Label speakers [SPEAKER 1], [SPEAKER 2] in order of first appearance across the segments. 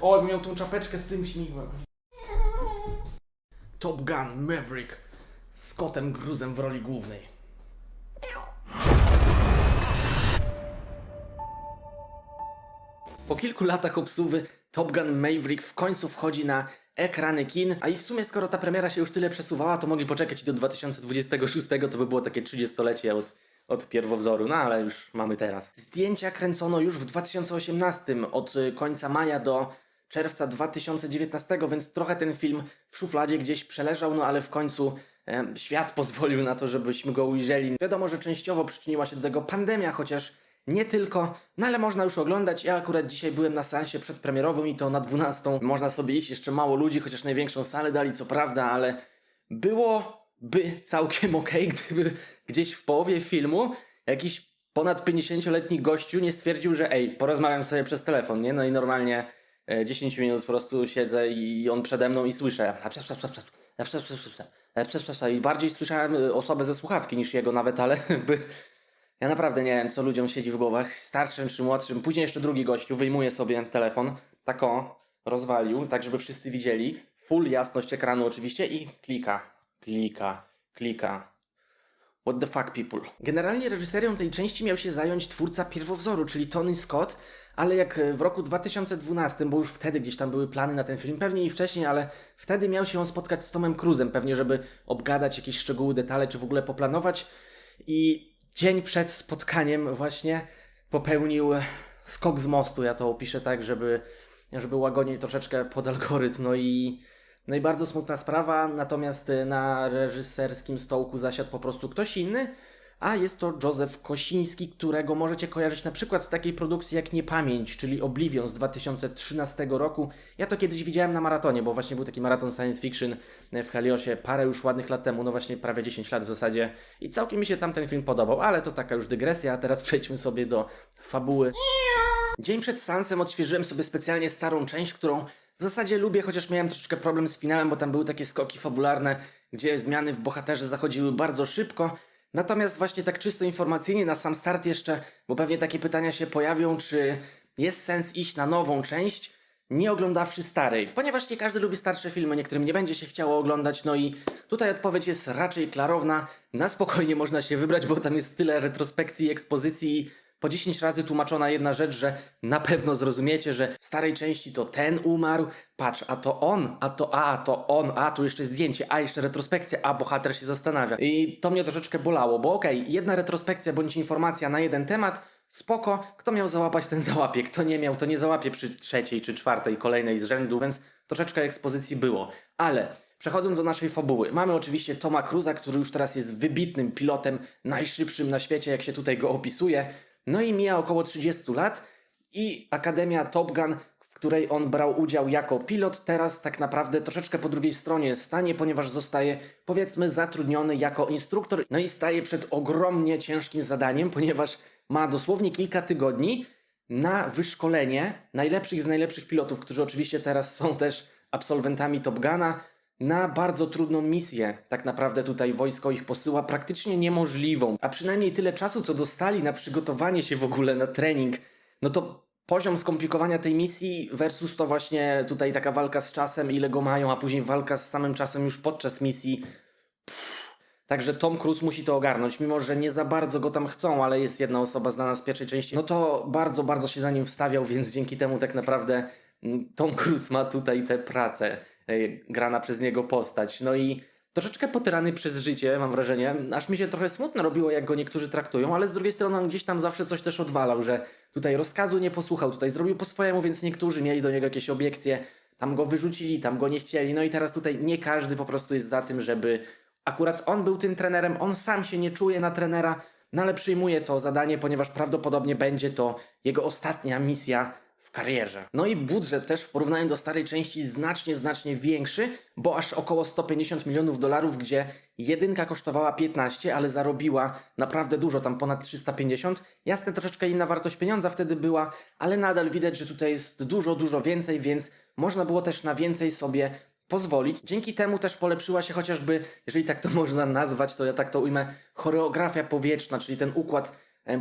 [SPEAKER 1] O, miał tą czapeczkę z tym śmigłem. Top Gun Maverick z Scottem Gruzem w roli głównej. Po kilku latach obsuwy Top Gun Maverick w końcu wchodzi na ekrany kin, a i w sumie skoro ta premiera się już tyle przesuwała, to mogli poczekać do 2026, to by było takie 30-lecie od, od pierwowzoru, no ale już mamy teraz. Zdjęcia kręcono już w 2018, od końca maja do czerwca 2019, więc trochę ten film w szufladzie gdzieś przeleżał, no ale w końcu em, świat pozwolił na to, żebyśmy go ujrzeli. Wiadomo, że częściowo przyczyniła się do tego pandemia, chociaż nie tylko, no ale można już oglądać. Ja akurat dzisiaj byłem na seansie przedpremierowym i to na 12. Można sobie iść, jeszcze mało ludzi, chociaż największą salę dali, co prawda, ale byłoby całkiem okej, gdyby gdzieś w połowie filmu jakiś ponad 50-letni gościu nie stwierdził, że ej, porozmawiam sobie przez telefon, nie? No i normalnie e, 10 minut po prostu siedzę i on przede mną i słyszę. I bardziej słyszałem e, osobę ze słuchawki niż jego nawet, ale jakby ja naprawdę nie wiem, co ludziom siedzi w głowach, starszym czy młodszym. Później jeszcze drugi gościu wyjmuje sobie telefon, tak o, rozwalił, tak żeby wszyscy widzieli. Full jasność ekranu oczywiście i klika, klika, klika. What the fuck, people? Generalnie reżyserią tej części miał się zająć twórca pierwowzoru, czyli Tony Scott, ale jak w roku 2012, bo już wtedy gdzieś tam były plany na ten film, pewnie i wcześniej, ale wtedy miał się on spotkać z Tomem Cruzem, pewnie żeby obgadać jakieś szczegóły, detale, czy w ogóle poplanować. I dzień przed spotkaniem właśnie popełnił skok z mostu. Ja to opiszę tak, żeby, żeby łagodniej troszeczkę pod algorytm. No i, no i bardzo smutna sprawa. Natomiast y, na reżyserskim stołku zasiadł po prostu ktoś inny. A jest to Józef Kosiński, którego możecie kojarzyć na przykład z takiej produkcji jak Niepamięć, czyli Oblivion z 2013 roku. Ja to kiedyś widziałem na maratonie, bo właśnie był taki maraton science fiction w Heliosie parę już ładnych lat temu, no właśnie prawie 10 lat w zasadzie. I całkiem mi się tam ten film podobał, ale to taka już dygresja, a teraz przejdźmy sobie do fabuły. Dzień przed seansem odświeżyłem sobie specjalnie starą część, którą w zasadzie lubię, chociaż miałem troszeczkę problem z finałem, bo tam były takie skoki fabularne, gdzie zmiany w bohaterze zachodziły bardzo szybko. Natomiast właśnie tak czysto informacyjnie na sam start jeszcze, bo pewnie takie pytania się pojawią, czy jest sens iść na nową część, nie oglądawszy starej, ponieważ nie każdy lubi starsze filmy, niektórym nie będzie się chciało oglądać, no i tutaj odpowiedź jest raczej klarowna, na spokojnie można się wybrać, bo tam jest tyle retrospekcji ekspozycji po 10 razy tłumaczona jedna rzecz, że na pewno zrozumiecie, że w starej części to ten umarł, patrz, a to on, a to a, to on, a tu jeszcze zdjęcie, a jeszcze retrospekcja, a bohater się zastanawia. I to mnie troszeczkę bolało, bo okej, jedna retrospekcja bądź informacja na jeden temat, spoko, kto miał załapać, ten załapie, kto nie miał, to nie załapie przy trzeciej czy czwartej kolejnej z rzędu, więc troszeczkę ekspozycji było. Ale przechodząc do naszej fabuły, mamy oczywiście Toma Cruza, który już teraz jest wybitnym pilotem, najszybszym na świecie, jak się tutaj go opisuje. No i mija około 30 lat i Akademia Top Gun, w której on brał udział jako pilot, teraz tak naprawdę troszeczkę po drugiej stronie stanie, ponieważ zostaje powiedzmy zatrudniony jako instruktor. No i staje przed ogromnie ciężkim zadaniem, ponieważ ma dosłownie kilka tygodni na wyszkolenie najlepszych z najlepszych pilotów, którzy oczywiście teraz są też absolwentami Top Guna, na bardzo trudną misję. Tak naprawdę tutaj wojsko ich posyła praktycznie niemożliwą, a przynajmniej tyle czasu, co dostali na przygotowanie się w ogóle na trening, no to poziom skomplikowania tej misji versus to właśnie tutaj taka walka z czasem, ile go mają, a później walka z samym czasem już podczas misji. Także Tom Cruise musi to ogarnąć, mimo że nie za bardzo go tam chcą, ale jest jedna osoba znana z pierwszej części. No to bardzo, bardzo się za nim wstawiał, więc dzięki temu tak naprawdę mm, Tom Cruise ma tutaj tę pracę, grana przez niego postać. No i troszeczkę potyrany przez życie, mam wrażenie. Aż mi się trochę smutno robiło, jak go niektórzy traktują, ale z drugiej strony on gdzieś tam zawsze coś też odwalał, że tutaj rozkazu nie posłuchał, tutaj zrobił po swojemu, więc niektórzy mieli do niego jakieś obiekcje, tam go wyrzucili, tam go nie chcieli. No i teraz tutaj nie każdy po prostu jest za tym, żeby akurat on był tym trenerem, on sam się nie czuje na trenera, no ale przyjmuje to zadanie, ponieważ prawdopodobnie będzie to jego ostatnia misja karierze. No i budżet też w porównaniu do starej części znacznie, znacznie większy, bo aż około 150 milionów dolarów, gdzie jedynka kosztowała 15, ale zarobiła naprawdę dużo, tam ponad 350. Jasne, troszeczkę inna wartość pieniądza wtedy była, ale nadal widać, że tutaj jest dużo, dużo więcej, więc można było też na więcej sobie pozwolić. Dzięki temu też polepszyła się chociażby, jeżeli tak to można nazwać, to ja tak to ujmę, choreografia powietrzna, czyli ten układ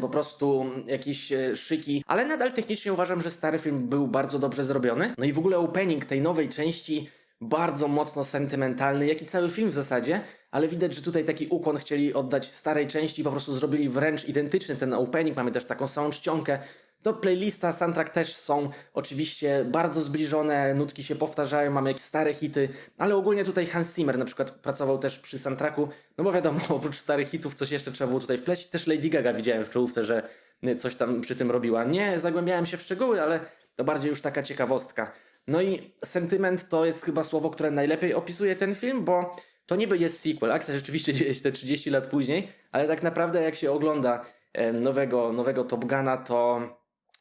[SPEAKER 1] po prostu jakieś e, szyki, ale nadal technicznie uważam, że stary film był bardzo dobrze zrobiony. No i w ogóle opening tej nowej części bardzo mocno sentymentalny, jak i cały film w zasadzie, ale widać, że tutaj taki ukłon chcieli oddać starej części, po prostu zrobili wręcz identyczny ten opening, mamy też taką samą czcionkę. Do playlista, soundtrack też są oczywiście bardzo zbliżone, nutki się powtarzają, mamy jakieś stare hity, ale ogólnie tutaj Hans Zimmer na przykład pracował też przy soundtracku, no bo wiadomo, oprócz starych hitów coś jeszcze trzeba było tutaj wpleść. Też Lady Gaga widziałem w czołówce, że coś tam przy tym robiła. Nie zagłębiałem się w szczegóły, ale to bardziej już taka ciekawostka. No i sentyment to jest chyba słowo, które najlepiej opisuje ten film, bo to niby jest sequel. Akcja rzeczywiście dzieje się te 30 lat później, ale tak naprawdę jak się ogląda nowego, nowego Top Guna, to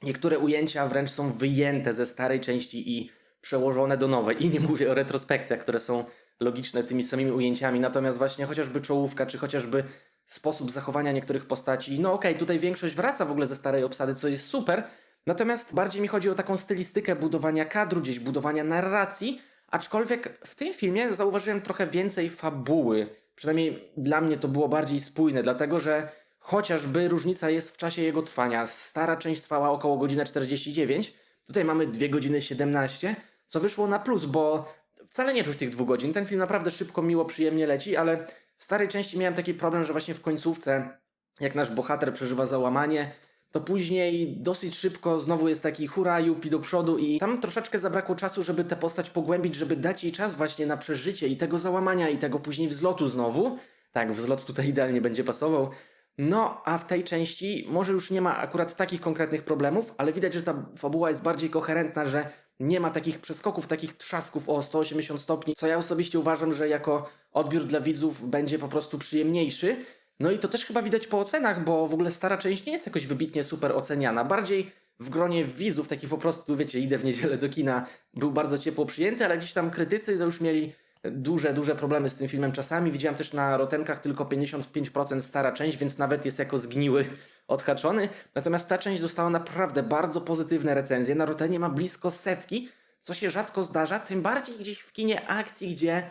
[SPEAKER 1] niektóre ujęcia wręcz są wyjęte ze starej części i przełożone do nowej. I nie mówię o retrospekcjach, które są logiczne tymi samymi ujęciami, natomiast właśnie chociażby czołówka, czy chociażby sposób zachowania niektórych postaci. No okej, tutaj większość wraca w ogóle ze starej obsady, co jest super, Natomiast bardziej mi chodzi o taką stylistykę budowania kadru, gdzieś budowania narracji, aczkolwiek w tym filmie zauważyłem trochę więcej fabuły. Przynajmniej dla mnie to było bardziej spójne, dlatego że chociażby różnica jest w czasie jego trwania. Stara część trwała około godziny 49, tutaj mamy 2 godziny 17, co wyszło na plus, bo wcale nie czuć tych dwóch godzin. Ten film naprawdę szybko, miło, przyjemnie leci, ale w starej części miałem taki problem, że właśnie w końcówce, jak nasz bohater przeżywa załamanie, to później dosyć szybko znowu jest taki hura, jupi do przodu i tam troszeczkę zabrakło czasu, żeby tę postać pogłębić, żeby dać jej czas właśnie na przeżycie i tego załamania i tego później wzlotu znowu. Tak, wzlot tutaj idealnie będzie pasował. No, a w tej części może już nie ma akurat takich konkretnych problemów, ale widać, że ta fabuła jest bardziej koherentna, że nie ma takich przeskoków, takich trzasków o 180 stopni, co ja osobiście uważam, że jako odbiór dla widzów będzie po prostu przyjemniejszy. No i to też chyba widać po ocenach, bo w ogóle stara część nie jest jakoś wybitnie super oceniana. Bardziej w gronie widzów, takich po prostu, wiecie, idę w niedzielę do kina, był bardzo ciepło przyjęty, ale gdzieś tam krytycy to już mieli duże, duże problemy z tym filmem czasami. Widziałem też na Rotenkach tylko 55% stara część, więc nawet jest jako zgniły odhaczony. Natomiast ta część dostała naprawdę bardzo pozytywne recenzje. Na Rotenie ma blisko setki, co się rzadko zdarza, tym bardziej gdzieś w kinie akcji, gdzie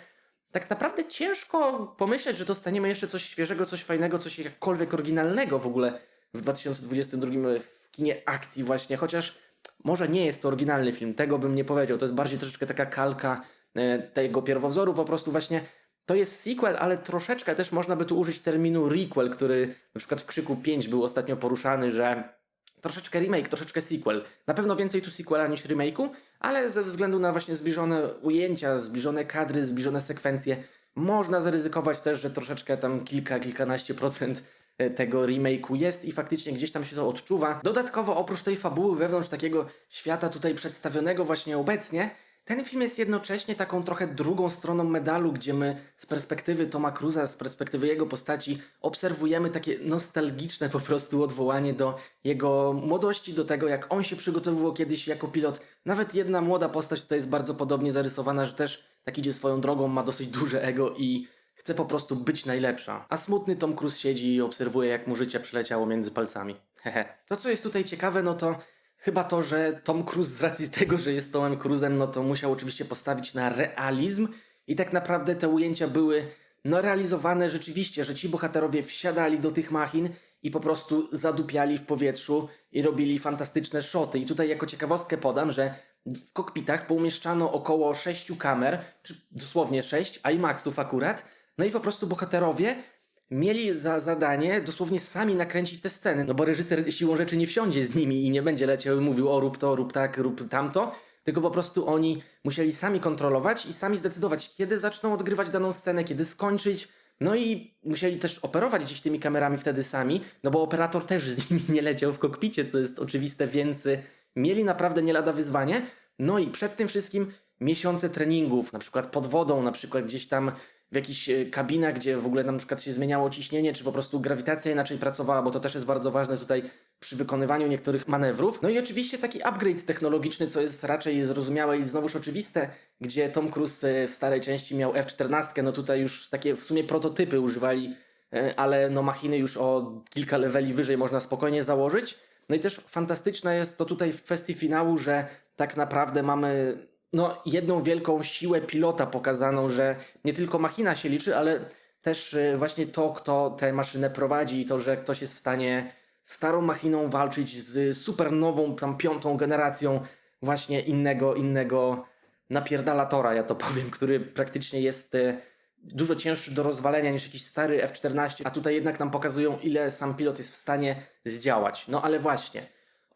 [SPEAKER 1] tak naprawdę ciężko pomyśleć, że dostaniemy jeszcze coś świeżego, coś fajnego, coś jakkolwiek oryginalnego w ogóle w 2022 w kinie akcji właśnie, chociaż może nie jest to oryginalny film, tego bym nie powiedział, to jest bardziej troszeczkę taka kalka e, tego pierwowzoru, po prostu właśnie to jest sequel, ale troszeczkę też można by tu użyć terminu requel, który na przykład w Krzyku 5 był ostatnio poruszany, że troszeczkę remake, troszeczkę sequel. Na pewno więcej tu sequela niż remake'u, ale ze względu na właśnie zbliżone ujęcia, zbliżone kadry, zbliżone sekwencje, można zaryzykować też, że troszeczkę tam kilka, kilkanaście procent e, tego remake'u jest i faktycznie gdzieś tam się to odczuwa. Dodatkowo oprócz tej fabuły wewnątrz takiego świata tutaj przedstawionego właśnie obecnie, ten film jest jednocześnie taką trochę drugą stroną medalu, gdzie my z perspektywy Toma Cruza, z perspektywy jego postaci obserwujemy takie nostalgiczne po prostu odwołanie do jego młodości, do tego jak on się przygotowywał kiedyś jako pilot. Nawet jedna młoda postać tutaj jest bardzo podobnie zarysowana, że też tak idzie swoją drogą, ma dosyć duże ego i chce po prostu być najlepsza. A smutny Tom Cruise siedzi i obserwuje jak mu życie przeleciało między palcami. Hehe. To co jest tutaj ciekawe, no to Chyba to, że Tom Cruise z racji tego, że jest Tomem Cruise'em, no to musiał oczywiście postawić na realizm i tak naprawdę te ujęcia były no realizowane rzeczywiście, że ci bohaterowie wsiadali do tych machin i po prostu zadupiali w powietrzu i robili fantastyczne szoty. I tutaj jako ciekawostkę podam, że w kokpitach poumieszczano około 6 kamer, czy dosłownie 6 IMAXów akurat, no i po prostu bohaterowie mieli za zadanie dosłownie sami nakręcić te sceny, no bo reżyser siłą rzeczy nie wsiądzie z nimi i nie będzie leciał i mówił o rób to, rób tak, rób tamto, tylko po prostu oni musieli sami kontrolować i sami zdecydować, kiedy zaczną odgrywać daną scenę, kiedy skończyć. No i musieli też operować gdzieś tymi kamerami wtedy sami, no bo operator też z nimi nie leciał w kokpicie, co jest oczywiste, więc mieli naprawdę nie lada wyzwanie. No i przed tym wszystkim miesiące treningów, na przykład pod wodą, na przykład gdzieś tam w jakichś e, kabinach, gdzie w ogóle na przykład się zmieniało ciśnienie, czy po prostu grawitacja inaczej pracowała, bo to też jest bardzo ważne tutaj przy wykonywaniu niektórych manewrów. No i oczywiście taki upgrade technologiczny, co jest raczej zrozumiałe i znowuż oczywiste, gdzie Tom Cruise e, w starej części miał F-14, no tutaj już takie w sumie prototypy używali, e, ale no machiny już o kilka leveli wyżej można spokojnie założyć. No i też fantastyczne jest to tutaj w kwestii finału, że tak naprawdę mamy no, jedną wielką siłę pilota pokazaną, że nie tylko machina się liczy, ale też y, właśnie to, kto tę maszynę prowadzi i to, że ktoś jest w stanie starą machiną walczyć z super nową, tam piątą generacją właśnie innego, innego napierdalatora, ja to powiem, który praktycznie jest e, dużo cięższy do rozwalenia niż jakiś stary F-14, a tutaj jednak nam pokazują, ile sam pilot jest w stanie zdziałać. No ale właśnie,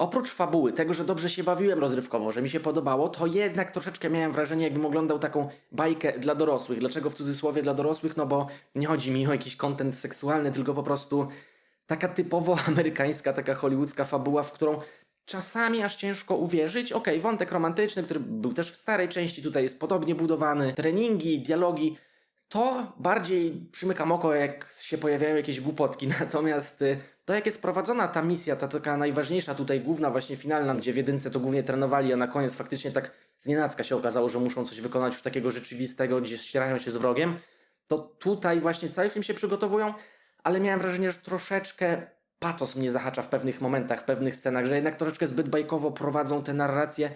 [SPEAKER 1] oprócz fabuły, tego, że dobrze się bawiłem rozrywkowo, że mi się podobało, to jednak troszeczkę miałem wrażenie, jakbym oglądał taką bajkę dla dorosłych. Dlaczego w cudzysłowie dla dorosłych? No bo nie chodzi mi o jakiś kontent seksualny, tylko po prostu taka typowo amerykańska, taka hollywoodzka fabuła, w którą czasami aż ciężko uwierzyć. Okej, wątek romantyczny, który był też w starej części, tutaj jest podobnie budowany. Treningi, dialogi, to bardziej przymykam oko, jak się pojawiają jakieś głupotki. Natomiast y, to, jak jest prowadzona ta misja, ta taka najważniejsza tutaj, główna, właśnie finalna, gdzie w jedynce to głównie trenowali, a na koniec faktycznie tak znienacka się okazało, że muszą coś wykonać już takiego rzeczywistego, gdzie ścierają się z wrogiem, to tutaj właśnie cały film się przygotowują, ale miałem wrażenie, że troszeczkę patos mnie zahacza w pewnych momentach, w pewnych scenach, że jednak troszeczkę zbyt bajkowo prowadzą te narracje,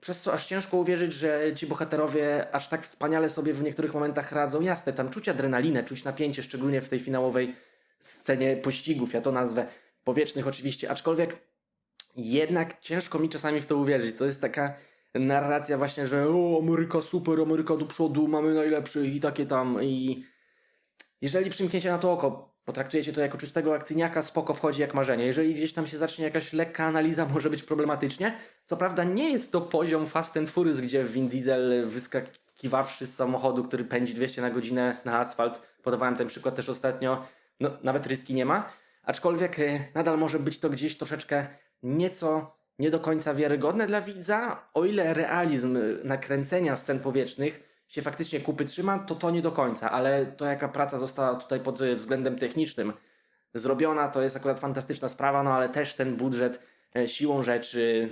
[SPEAKER 1] przez co aż ciężko uwierzyć, że ci bohaterowie aż tak wspaniale sobie w niektórych momentach radzą. Jasne, tam czuć adrenalinę, czuć napięcie, szczególnie w tej finałowej scenie pościgów, ja to nazwę, powietrznych oczywiście, aczkolwiek jednak ciężko mi czasami w to uwierzyć. To jest taka narracja właśnie, że o, Ameryka super, Ameryka do przodu, mamy najlepszych i takie tam i jeżeli przymkniecie na to oko, potraktujecie to jako czystego akcyjniaka, spoko wchodzi jak marzenie. Jeżeli gdzieś tam się zacznie jakaś lekka analiza, może być problematycznie. Co prawda nie jest to poziom Fast and Furious, gdzie Vin Diesel wyskakiwawszy z samochodu, który pędzi 200 na godzinę na asfalt, podawałem ten przykład też ostatnio, no nawet ryski nie ma. Aczkolwiek y, nadal może być to gdzieś troszeczkę nieco nie do końca wiarygodne dla widza, o ile realizm y, nakręcenia scen powietrznych się faktycznie kupy trzyma, to to nie do końca, ale to jaka praca została tutaj pod y, względem technicznym zrobiona, to jest akurat fantastyczna sprawa, no ale też ten budżet e, siłą rzeczy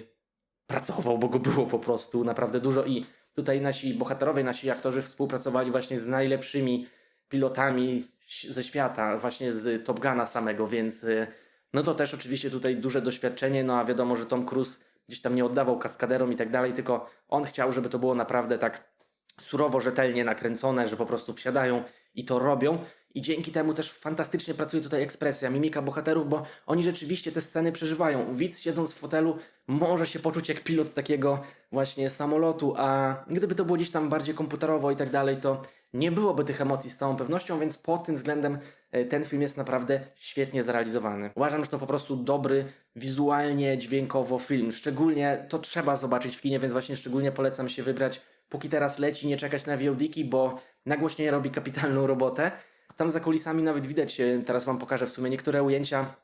[SPEAKER 1] pracował, bo go było po prostu naprawdę dużo i tutaj nasi bohaterowie, nasi aktorzy współpracowali właśnie z najlepszymi pilotami ze świata, właśnie z Top Guna samego, więc y, no to też oczywiście tutaj duże doświadczenie, no a wiadomo, że Tom Cruise gdzieś tam nie oddawał kaskaderom i tak dalej, tylko on chciał, żeby to było naprawdę tak surowo, rzetelnie nakręcone, że po prostu wsiadają i to robią. I dzięki temu też fantastycznie pracuje tutaj ekspresja, mimika bohaterów, bo oni rzeczywiście te sceny przeżywają. Widz siedząc w fotelu może się poczuć jak pilot takiego właśnie samolotu, a gdyby to było gdzieś tam bardziej komputerowo i tak dalej, to nie byłoby tych emocji z całą pewnością, więc pod tym względem e, ten film jest naprawdę świetnie zrealizowany. Uważam, że to po prostu dobry, wizualnie, dźwiękowo film. Szczególnie to trzeba zobaczyć w kinie, więc właśnie szczególnie polecam się wybrać, póki teraz leci, nie czekać na VOD-ki, bo nagłośnienie robi kapitalną robotę. Tam za kulisami nawet widać, e, teraz wam pokażę w sumie niektóre ujęcia,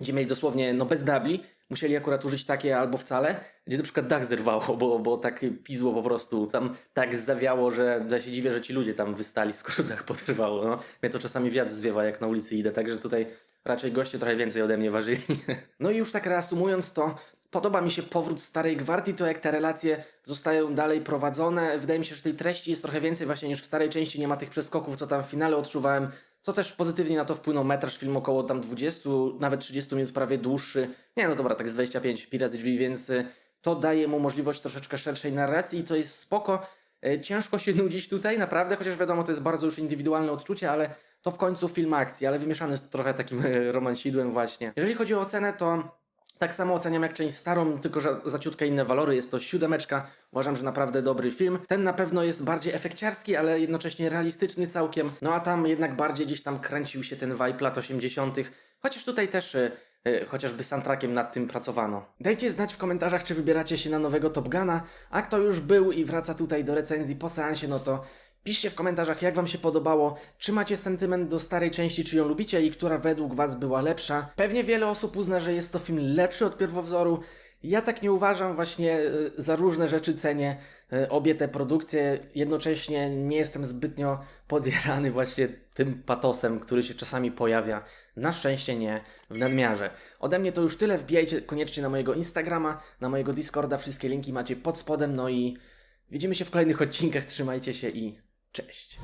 [SPEAKER 1] gdzie mieli dosłownie, no bez dubli, musieli akurat użyć takie albo wcale, gdzie na przykład dach zerwało, bo, bo tak pizło po prostu, tam tak zawiało, że ja się dziwię, że ci ludzie tam wystali, skoro dach potrwało, no. Mnie to czasami wiatr zwiewa, jak na ulicy idę, także tutaj raczej goście trochę więcej ode mnie ważyli. No i już tak reasumując to, Podoba mi się powrót Starej Gwardii, to jak te relacje zostają dalej prowadzone. Wydaje mi się, że tej treści jest trochę więcej właśnie niż w starej części. Nie ma tych przeskoków, co tam w finale odczuwałem. Co też pozytywnie na to wpłynął metraż filmu około tam 20, nawet 30 minut prawie dłuższy. Nie, no dobra, tak z 25 pi razy drzwi, więc y, to daje mu możliwość troszeczkę szerszej narracji i to jest spoko. Y, Ciężko się nudzić tutaj, naprawdę, chociaż wiadomo, to jest bardzo już indywidualne odczucie, ale to w końcu film akcji, ale wymieszany z trochę takim y, romansidłem właśnie. Jeżeli chodzi o ocenę, to tak samo oceniam jak część starą, tylko że za inne walory. Jest to siódemeczka. Uważam, że naprawdę dobry film. Ten na pewno jest bardziej efekciarski, ale jednocześnie realistyczny całkiem. No a tam jednak bardziej gdzieś tam kręcił się ten vibe lat 80. Chociaż tutaj też y, y, chociażby soundtrackiem nad tym pracowano. Dajcie znać w komentarzach, czy wybieracie się na nowego Top Guna, a kto już był i wraca tutaj do recenzji po seansie, no to Piszcie w komentarzach, jak Wam się podobało, czy macie sentyment do starej części, czy ją lubicie i która według Was była lepsza. Pewnie wiele osób uzna, że jest to film lepszy od pierwowzoru. Ja tak nie uważam, właśnie y, za różne rzeczy cenię y, obie te produkcje. Jednocześnie nie jestem zbytnio podjarany właśnie tym patosem, który się czasami pojawia. Na szczęście nie w nadmiarze. Ode mnie to już tyle. Wbijajcie koniecznie na mojego Instagrama, na mojego Discorda. Wszystkie linki macie pod spodem. No i widzimy się w kolejnych odcinkach. Trzymajcie się i cześć.